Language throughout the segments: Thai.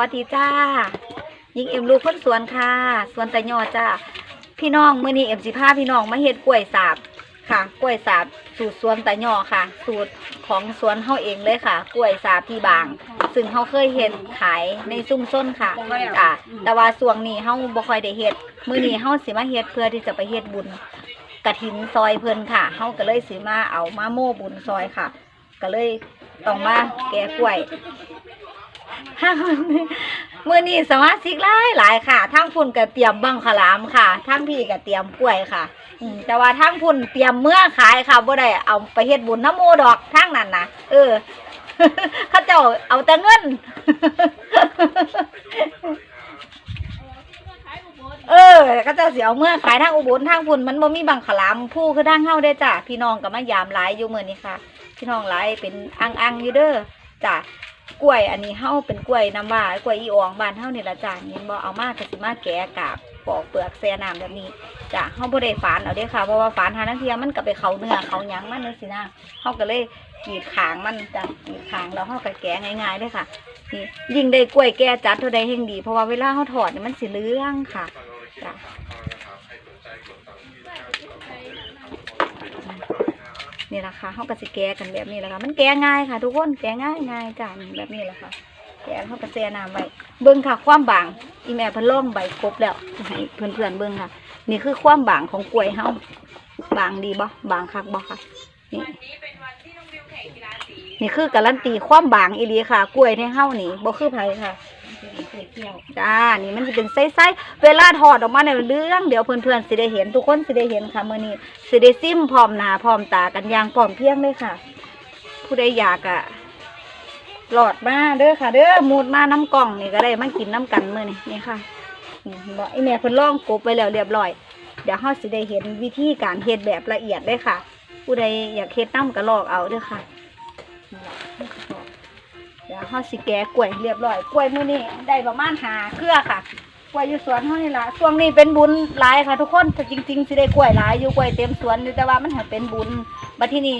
วัสดีจ้า ยิงเอ็มลูกคนสวนค่ะ สวนแต่ยอจ้า พี่น้องมื้อนี้เอ็มสิพาพี่น้องมาเฮ็ดกล้วยสาบค่ะกล้วยสาบสูตรสวนแต่ยอค่ะ สูตรของสวนเฮาเองเลยค่ะ กล้วยสาบที่บาง ซึ่งเฮาเคยเฮ็ดขายในซุ้มส้นค่ะจ้าแต่ว่าช่วงนี้เฮาบ่ค่อยได้เฮ็ดมื้อนี้เฮาสิมาเฮ็ดเพื่อที่จะไปเฮ็ดบุญกฐินซอยเพิ่นค่ะเฮาก็เลยสิมาเอามาโม่บุญซอยค่ะ ก็เลยต้องมาแกะกล้วย มื่อนี้สมาชิกหลายหลายค่ะทั้งพุ่นก็เตรียมบังขลามค่ะทั้งพี่ก็เตรียมกล้วยค่ะแต่ว่าทั้งพุ่นเตรียมเมื่อขายค่ะบ่ได้เอาไปเฮ็ดบุญน้ำโมดอกทั้งนั้นนะเออเขาเจ้าเอาแต่เงิน เออก็จ้าเสียเอาเมื่อขายทางอุบลทางพุ่นมันบ่มีบังขลามผู้คือทางเฮาได้จ้ะพี่น้องก็มายามหลายอยู่มื้อนี้ค่ะ พี่น้องหลายเป็นอังๆอยู่เด้อจ้ะ กล้วยอันนี้เฮาเป็นกล้วยน้ำว้ากล้วยอีอองบ้านเฮาเนี่ยละจ้ะนี่บ่เอามาก็สิมาแกะกาบปอกเปลือกแซ่น้ำแบบนี้จ้ะเฮาบ่ได้ฝานเอาเด้ค่ะเพราะว่าฝานหานังเทียมันก็ไปเขาเนื้อเขาหยังมันจังซี่นะเฮาก็เลยกรีดขางมันจ้ะกรีดขางแล้วเฮาก็แกะง่ายๆเด้ค่ะนี่ยิ่งได้กล้วยแก่จัดเท่าใดยิ่งดี เพราะว่าเวลาเฮาทอดนี่มันสิเหลืองค่ะจ้ะ นี่ละค่ะเฮาก็สิแกะกันแบบนี้แหละค่ะ มันแกะง่ายค่ะ ทุกคนแกะง่ายง่ายจ้ะนี่แบบนี้แหละค่ะแกงเขากระเซน้ำไว้เบิ้งค่ะ ความบางอีแม่เพิ่นล่องใบครบแล้วให้เพื่อนๆเบิ้งค่ะ นี่คือความบางของกล้วยเฮาบางดีบ่บางคักบ่ค่ะนี่นี่คือการันตีความบางอีลีค่ะ กล้วยในเฮานี่บ่คือไผค่ะ จ้า นี่มันจะเป็นไส้ๆเวลาทอดออกมาในยเรื่องเดี๋ยวเพื่อนๆสิได้เห็นทุกคนสิได้เห็นค่ะมื้อนี้สิได้ซิมพร้อมหนาพร้อมตากันอย่างพร้อมเพรียงเลยค่ะ ผู้ใดอยากอะหลอดมาเด้อค่ะ เด้อมูดมาน้ำกล่องนี่ก็ได้มากินน้ำกันมื้อนี่นี่ค่ะนี่เห็นบอกไอแม่เพิ่นล่องกบไปแล้วเรียบร้อย เดี๋ยวเฮาสิได้เห็นวิธีการเฮ็ดแบบละเอียดเลยค่ะ ผู้ใดอยากเฮ็ดน้ำก็ลอกเอาเด้อค่ะนี่ล่ะ เดี๋ยวเฮาสิแกะกล้วยเรียบร้อยกล้วยมื้อนี้ได้ประมาณหาเครือค่ะกล้วยอยู่สวนเฮานี่ล่ะช่วงนี้เป็นบุญหลายค่ะ ทุกคนแต่จริงๆสิได้กล้วยหลายอยู่กล้วยเต็มสวนอยู่แต่ว่ามันหัเป็นบุญบัดที่นี่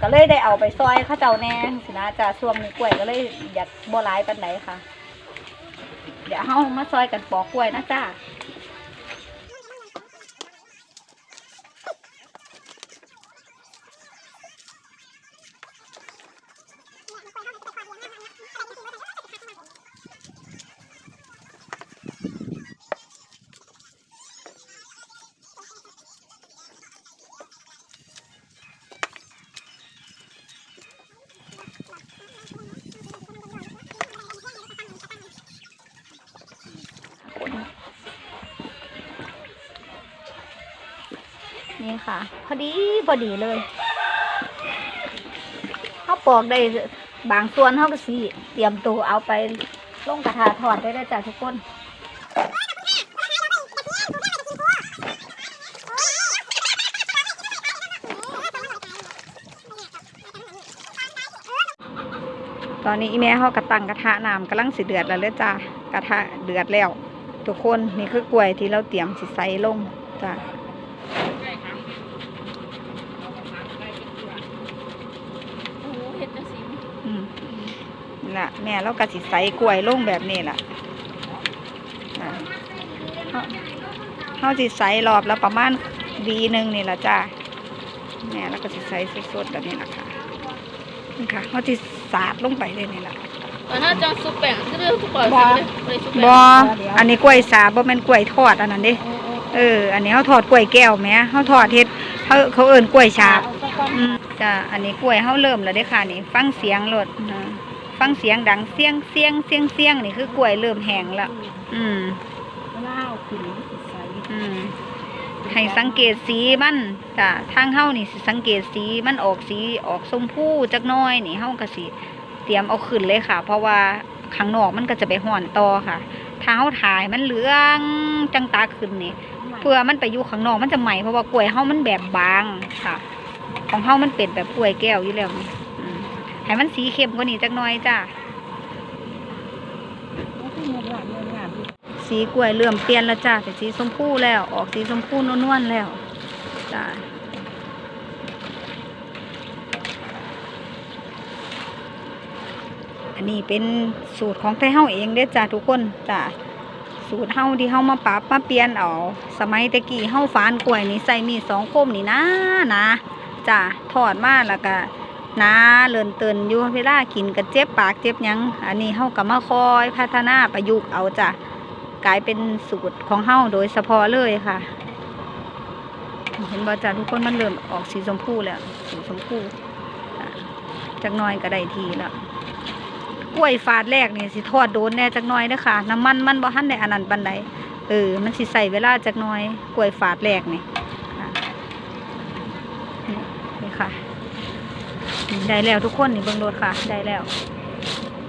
ก็เลยได้เอาไปซอยเข้าเจ้าแน่สินะจ้าช่วงนี้กล้วยก็เลยอยากบ่หลายปันไหนค่ะ เดี๋ยวเฮามาซอยกันปอกกล้วยนะจ้า นี่ค่ะ พอดีพอดีเลยเขาปอกได้บางส่วนเขาก็สีเตรียมตัวเอาไปลงกระทะทอดได้เลยจ้ะทุกคนตอนนี้อีแม่เขากระตังกระทะน้ำกำลังสิเดือดแล้วเลยจ้ากระทะเดือดแล้ว ทุกคนนี่คือกล้วยที่เราเตรียมสิใส่ลงจ้า โอ้โหเห็ดจังสิ อืมนี่ ล่ะ แม่เราก็สิใส่กล้วยลงแบบนี้ล่ะอ่าเฮาเฮาสิใส่รอบละประมาณวีหนึ่งนี่ล่ะจ้าแม่เราก็สิใส่สดๆแบบนี้ล่ะค่ะนี่ค่ะเฮาสิสาดลงไปเลยนี่ล่ะตอนนั้นจังซุปแป้งจะเรื่องทุกคนบ่เลยเลยซุปแป้งบ่อันนี้กล้วยสาบบ่แม่นกล้วยทอดอันนั้นเด้โอ้โอ้เออ อันนี้เขาทอดกล้วยแก้วแหม่เขาทอดเฮ็ดเขาเขาเอิ้นกล้วยฉาบเอาสักก้อนอืมจ้ะอันนี้กล้วยเขาเริ่มแล้วเด้อค่ะนี่ ฟังเสียงรถนะ ฟังเสียงดังเสียงเสียงเสียงเสียงนี่คือกล้วยเริ่มแห้งแล้วอืมล่าขึ้นใสอืมให้สังเกตสีมันจ้ะทางเฮานี่สิสังเกตสีมันออกสีออกชมพูจักน้อยนี่เฮาก็สิเตรียมเอาขึ้นเลยค่ะ เพราะว่าข้างนอกมันก็จะไปห่อนต่อค่ะถ้าเฮาถ่ายมันเหลืองจังตาขึ้นนี่เพื่อมันไปอยู่ข้างนอกมันจะใหม่เพราะว่ากล้วยเฮามันแบบบางค่ะ ของเฮามันเป็นแบบกล้วยแก้วอยู่แล้วนี่ ให้มันสีเข้มกว่านี้จักหน่อยจ้าสีกล้วยเริ่มเปลี่ยนแล้วจ้าเป็นสีชมพูแล้ว ออกสีชมพูนวลๆแล้วจ้าอันนี้เป็นสูตรของไทเฮาเองเด้อจ้าทุกคนจ้าสูตรเฮาที่เฮามาปรับมาเปลี่ยนเอาสมัยตะกี้เฮาฝานกล้วยนี่ใส่มีดสองคมนี่นะนะจ้าทอดมาแล้วก็ นะเลินเตินอยู่เวลากินก็เจ็บปากเจ็บยัง อันนี้เฮาก็มาคอยพัฒนาประยุกต์เอาจ้ากลายเป็นสูตรของเฮาโดยเฉพาะเลยค่ะ เห็นบ่จ้าทุกคนมันเริ่มออกสีชมพูแล้วสีชมพูจักน่อยก็ได้ทีแล้วกล้วยฝาดแรกนี่สิทอดโดนแน่จักน่อยเด้อค่ะน้ำมันมันบ่ทันได้อันนั้นปานใดเออมันสิใส่เวลาจักน่อยกล้วยฝาดแรกนี่ค่ะนี่นี่ค่ะนี่ ได้แล้วทุกคนนี่เบิ่งโดดค่ะ ได้แล้ว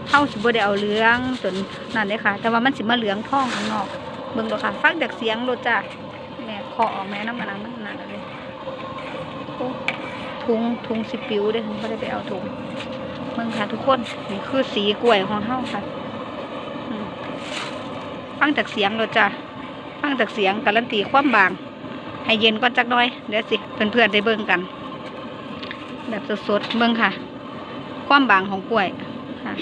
เฮาสิบ่ได้เอาเหลืองจนนั่นเด้ค่ะ แต่ว่ามันสิมาเหลืองทองข้างนอก เบิ่งโดดค่ะ ฟังจากเสียงโดดจ้ะแม่เคออกแม่น้ำมันนั้นมันนั่นเลยโอ้ถุงถุงสิปิวเด้อบ่ได้ไปเอาถุงเมืองค่ะทุกคนนี่คือสีกล้วยของเฮาค่ะฟังจากเสียงเราจ้ะฟังจากเสียงการันตีความบาง ให้เย็นก่อนจักน่อยเดี๋ยวสิเพื่อนๆได้เบิ่งกัน แบบสดๆเบิ่งค่ะ ความบางของกล้วยค่ะ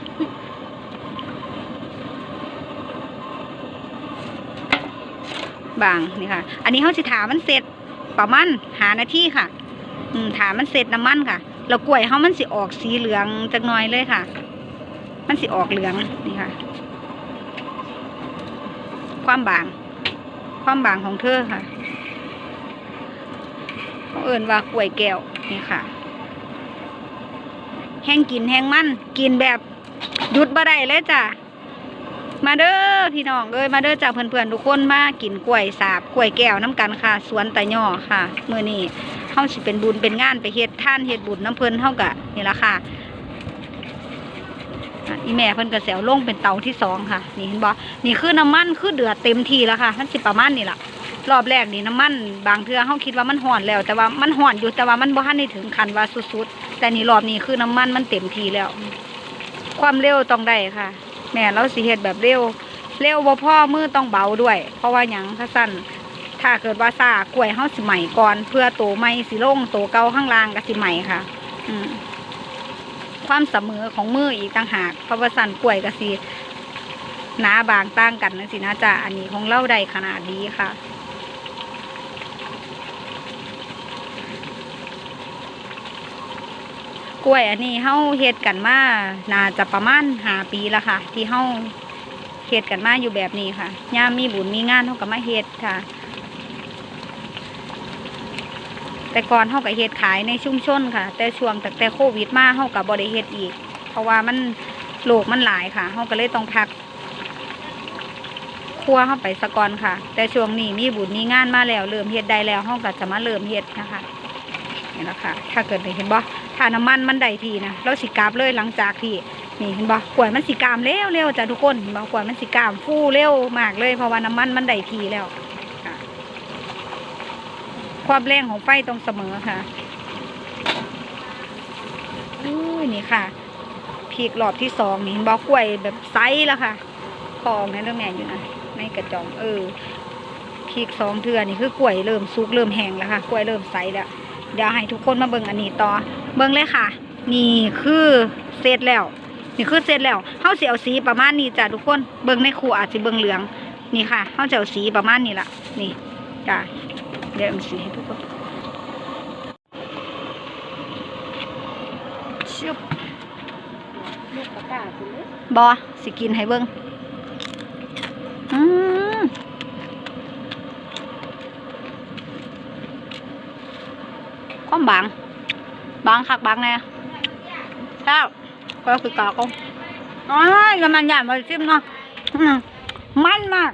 บางนี่ค่ะ อันนี้เฮาสิถามันเสร็จประมาณหานาทีค่ะ อืมถามันเสร็จน้ำมันค่ะแล้วกล้วยเฮามันสิออกสีเหลืองจักหน่อยเลยค่ะ มันสิออกเหลืองนี่ค่ะ ความบาง ความบางของเธอค่ะเขาเอิ่นว่ากล้วยแก้วนี่ค่ะ แห้งกินแห้งมันกินแบบหยุดบ่ได้เลยจ้ะมาเด้อพี่น้องเอ้ยมาเด้อจากเพื่อนๆทุกคนมากินกล้วยสาบกล้วยแก้วน้ำกันค่ะ สวนตะย่อค่ะเมื้อนี้เฮาสิเป็นบุญเป็นงานไปเฮ็ดท่านเฮ็ดบุญน้ำเพิ่นเฮากะนี่ละค่ะอีแม่เพิ่นก็แซวลงเป็นเตาที่สองค่ะ นี่เห็นบ่นี่คือน้ำมันคือเดือดเต็มทีแล้วค่ะมันสิประมาณนี่แหละ รอบแรกนี่น้ำมันบางเทือเฮาคิดว่ามันห่อนแล้ว แต่ว่ามันห่อนอยู่แต่ว่ามันบ่ทันได้ถึงขันว่าสุดๆ แต่นี่รอบนี้คือน้ำมันมันเต็มทีแล้ว ความเร็วต้องได้ค่ะ แม่เราสิเฮ็ดแบบเร็ว เร็วบ่าพ่อมือต้องเบาด้วย เพราะว่าหยังถ้าสั้นถ้าเกิดว่าซากล้วยเฮาสิใหม่ก่อน เพื่อโตใหม่สิลงโตเกาข้างล่างก็สิใหม่ค่ะ อืมความเสมอของมืออีกต่างหากเพราะว่าสั่นกล้วยก็สิหนาบางต่างกันนะสินะจ๊ะอันนี้ของเล่าได้ขนาดนี้ค่ะ กล้วยอันนี้เฮาเฮ็ดกันมาน่าจะประมาณหาปีแล้วค่ะ ที่เฮาเฮ็ดกันมาอยู่แบบนี้ค่ะย่ามมีบุญมีงานเฮาก็มาเฮ็ดค่ะ แต่ก่อนเฮาก็เฮ็ดขายในชุมชนค่ะ แต่ช่วงตั้งแต่โควิดมาเฮาก็บ่ได้เฮ็ดอีก เพราะว่ามันโรคมันหลายค่ะเฮาก็เลยต้องพักครัวเฮาไปสะก่อนค่ะ แต่ช่วงนี้มีบุญมีงานมาแล้วเริ่มเฮ็ดได้แล้วเฮาก็จะมาเริ่มเฮ็ดนะคะนี่แหละค่ะ ถ้าเกิดได้เห็นบ่ ถ้าน้ำมันมันได้ทีนะเราสิกาบเลยหลังจากที่นี่เห็นบ่กล้วยมันสิกามเร็วเร็วจ้ะทุกคนเห็นบ่กล้วยมันสิกามฟูเร็วมากเลยเพราะว่าน้ำมันมันได้ทีแล้วความแรงของไฟตรงเสมอค่ะอุ้นี่ค่ะพีกรอบที่สองนี่เห็นบอกกล้วยแบบไซส์แล้วค่ะคองในเรื่องแม่อยู่นะในกระจองเออพีกสองเทือนี่คือกล้วยเริ่มสุกเริ่มแห้งแล้วค่ะกล้วยเริ่มไซส์แล้วเดี๋ยวให้ทุกคนมาเบิ่งอันนี้ต่อ เบิ่งเลยค่ะ นี่คือเสร็จแล้ว นี่คือเสร็จแล้วเฮาสิเอาสีประมาณนี้จ้ะทุกคน เบิ่งในครัวอาจสิเบิ่งเหลือง นี่ค่ะเฮาจะเอาสีประมาณนี้ละนี่จ้ะเดี๋ยวเอาสีให้ทุกคนชุบบอสิกินให้เบิ้งอืมความบาง บางคักบางแน่แล้วก็คือกากงอ้ายกำลังอยากมาชิมเนาะอืมมันมาก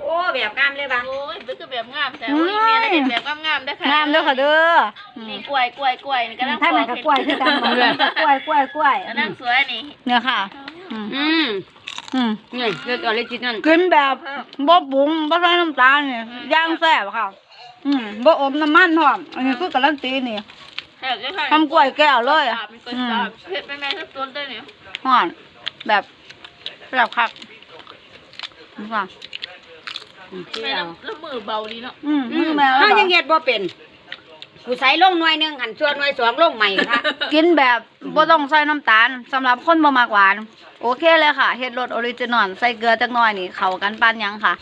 โอ้แบบงามเลยบ้างโอ้ยเป็นคือแบบงามแต่โอ้ยแม่ได้เห็นแบบงามๆได้อค่ะงามเด้อค่ะเด้ออืมนี่กล้วยกล้วยกล้วยนี่กำลังถ้ามันกับกล้วยคือกันบ่กล้วยกล้วยกล้วยอันนั้นสวยนี่เนี่ยค่ะ อืมอืมอืมนี่เลือกออริจินัลกินแบบบ่ปรุงบ่ใส่น้ำตาลนี่ย่างแซ่บค่ะ อืมบ่อมน้ำมันพร้อมอันนี้คือการันตีนี่แซ่บเลยค่ะทำกล้วยแก้วเลยสาบเป็นกล้วยสาบเผ็ดแม่ๆทุกต้นด้วยเนี่ยฮ้อนแบบแบบคักนี่ค่ะแม่น้ำแล้วมือเบาดีเนาะอืมมือแม่ถ้าแล้วยังเฮ็ดบ่เป็นกูใส่ลงหน่วยหนึงหันส่วนหน่วยสองลงใหม่ค่ะกินแบบบ่ต้องใส่น้ำตาลสำหรับคนบ่มักหวาน โอเคเลยค่ะเฮ็ดรสออริจินอลใส่เกลือจักหน่อยนี่เข้ากันปานหยังค่ะ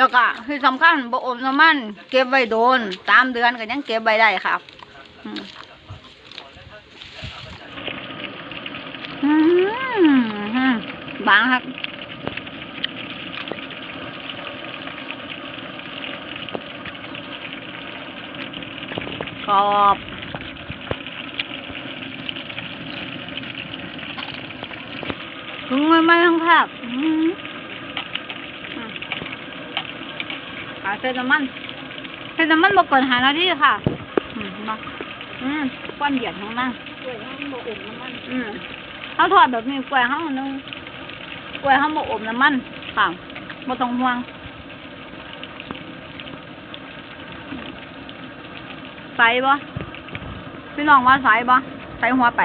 แล้วก็ที่สำคัญบ่อมน้ำมัน เก็บไว้โดนสามเดือนก็ยังเก็บไว้ได้ค่ะอืมบางครับกรอบถึงไม่ไม่ทั้งแคบอืมอืม ขาเส้นน้ำมันเส้นน้ำมันบ่เกินหานาทีค่ะ อืมมาอืมควันเหยียดข้างหน้ากล้วยห้องบ่อุ่นน้ำมันอืมเขาทอดแบบนี้กล้วยเขานึงกล้วยเขาบ่อมน้ำมันค่ะบ่ต้องห่วงใส่บ่พี่น้องว่าใส่บ่ใส่หัวไป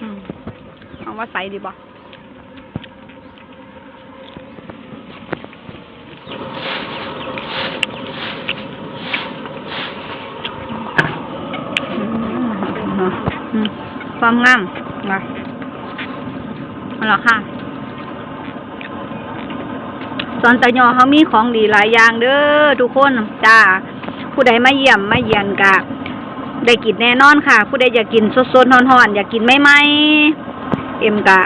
อืมเอาว่าใส่ดีบ่อืม ความงามนะเอาละค่ะสอนตะยอเขามีของดีหลายอย่างเด้อทุกคนจ้า ผู้ใดมาเยี่ยมมาเยียนกะได้กินแน่นอนค่ะ ผู้ใดอยากกินสดๆร้อนๆอยากกินไม่ไหมเอ็มกะ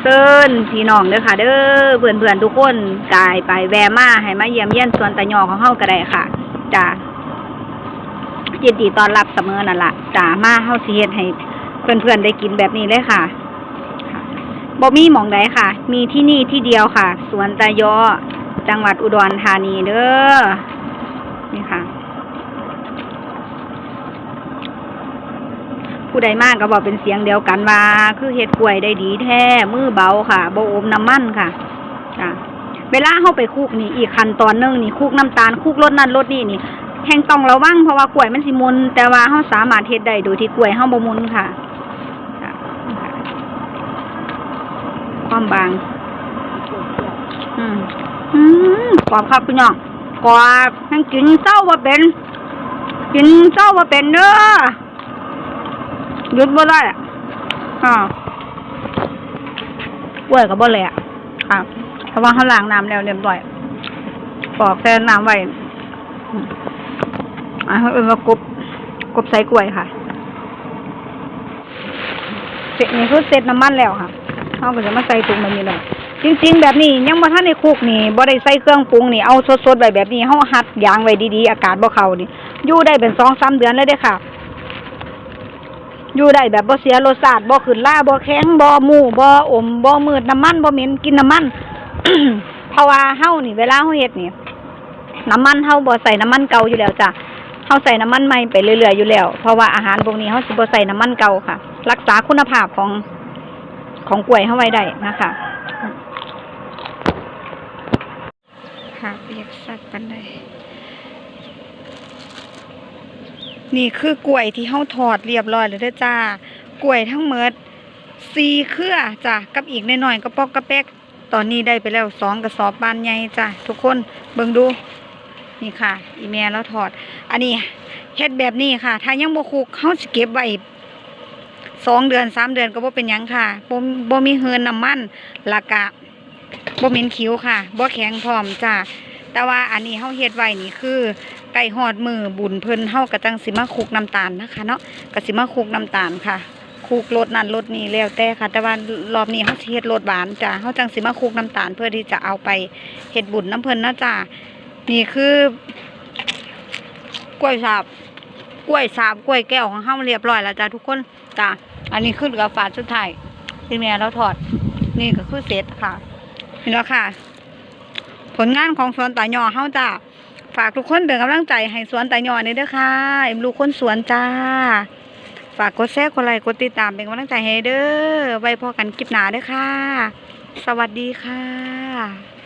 เซินพี่น้องเด้อค่ะ เด้อเพื่อนๆทุกคนกายไปแวมาให้มาเยี่ยมเยี่ยนสวนตะยอของเฮาก็ได้ค่ะจ้ายินดีต้อนรับเสมอนั่นละจ้ามาเฮาสิเฮ็ดให้ เพื่อนๆได้กินแบบนี้เลยค่ะบ่มีหมองใดค่ะ มีที่นี่ที่เดียวค่ะ สวนตะยอจังหวัดอุดรธานีเด้อ นี่ค่ะ ผู้ใดมากก็บอกเป็นเสียงเดียวกันว่า คือเฮ็ดกล้วยได้ดีแท้ มือเบาค่ะโบอมน้ำมันค่ะจ้ะเวลาเฮาไปคูกนี่อีกขั้นตอนนึงนี่คูกน้ำตาลคูกรสนั่นรสนี่นี่แห่งต้องระวังเพราะว่ากล้วยมันสิมุนแต่ว่าเฮาสามารถเฮ็ดได้โดยที่กล้วยเฮาบ่มุนี่ค่ะ ความบาง อืมอืมกรอบครับพี่น้องกรอบทั้งกินเศร้าว่าเป็น กินเศร้าว่าเป็นเด้อหยุดบ่ได้อะอ่ากล้วยกับบ่เลยอะค่ะเพราะว่าเขาล้างน้ำแล้วเรียบร้อยปอกแช่น้ำไว้อืมอ่าเขาเอิ้นว่ากบกบใส่กล้วยค่ะเสร็จนี่คือเสร็จน้ำมันแล้วค่ะ เขาก็จะมาใส่ถุงแบบนี้เลยจริง ๆ แบบนี้ยังบ่ทันในคุกนี่บ่ได้ใส่เครื่องปรุงนี่เอาสดๆไว้แบบนี้เฮาหัดยางไว้ดีๆอากาศบ่เข้านี่อยู่ได้เป็น2-3เดือนเลยเด้ค่ะ อยู่ได้แบบบ่เสียรสชาติบ่ขึ้นล่าบ่แข็งบ่หมูบ่อมบ่มืดน้ำมันบ่เหม็นกินน้ำมันเพราะว่าเฮานี่ เวลาเฮาเฮ็ดนี่น้ำมันเฮาบ่ใส่น้ำมันเก่าอยู่แล้วจ้ะเฮาใส่น้ำมันใหม่ไปเรื่อยๆอยู่แล้ว เพราะว่าอาหารพวกนี้เฮาสิบ่ใส่น้ำมันเก่าค่ะ รักษาคุณภาพของ ของกล้วยเฮาไว้ได้นะคะค่ะเรียกสัตว์ปันไดนี่คือกล้วยที่เฮาทอดเรียบร้อยแล้วเด้อจ้ากล้วยทั้งหมดสี่เครือจ้ะกับอีกหน่อยๆก็ปอกกระแป๊กตอนนี้ได้ไปแล้วสองกระสอบบานใหญ่จ้ะทุกคนเบิ่งดู นี่ค่ะ อีแม่แล้วถอด อันนี้เฮ็ดแบบนี้ค่ะ ถ้ายังบ่คุกเฮาสิเก็บไว้ สองเดือนสามเดือนก็บ่เป็นยังค่ะบ่บ่มีเฮือนน้ำมันละกะบ่เหม็นคิ้วค่ะบ่แข็งพร้อมจ้าแต่ว่าอันนี้เฮาเฮ็ดไว้นี่คือ ไก่ฮอดมือบุญเพิ่นเฮาก็จังสิมาคุกน้ำตาลนะคะเนาะก็สิมาคุกน้ำตาลค่ะคุกรสนั้นรสนี้แล้วแต่ค่ะ แต่ว่ารอบนี้เฮาเฮ็ดรสหวานจ้าเฮาจังสิมาคุกน้ำตาลเพื่อที่จะเอาไปเฮ็ดบุญน้ำเพิ่นนะจ้านี่คือกล้วยสาบกล้วยสาบกล้วยแก้วของเฮาเรียบร้อยแล้วจ้าทุกคน จ้าอันนี้คือเหลือฝาดสุดไทยที่แม่เราทอด นี่ก็คือเสร็จค่ะนี่แล้วค่ะ ผลงานของสวนตายอเฮาจ้าฝากทุกคนเป็นกำลังใจให้สวนตายอนี่เด้อค่ะเอ็มลูกคนสวนจ้า ฝากกดแชร์กดไลค์กดติดตามเป็นกำลังใจให้เด้อไว้พอกันคลิปหน้าเด้อค่ะ สวัสดีค่ะ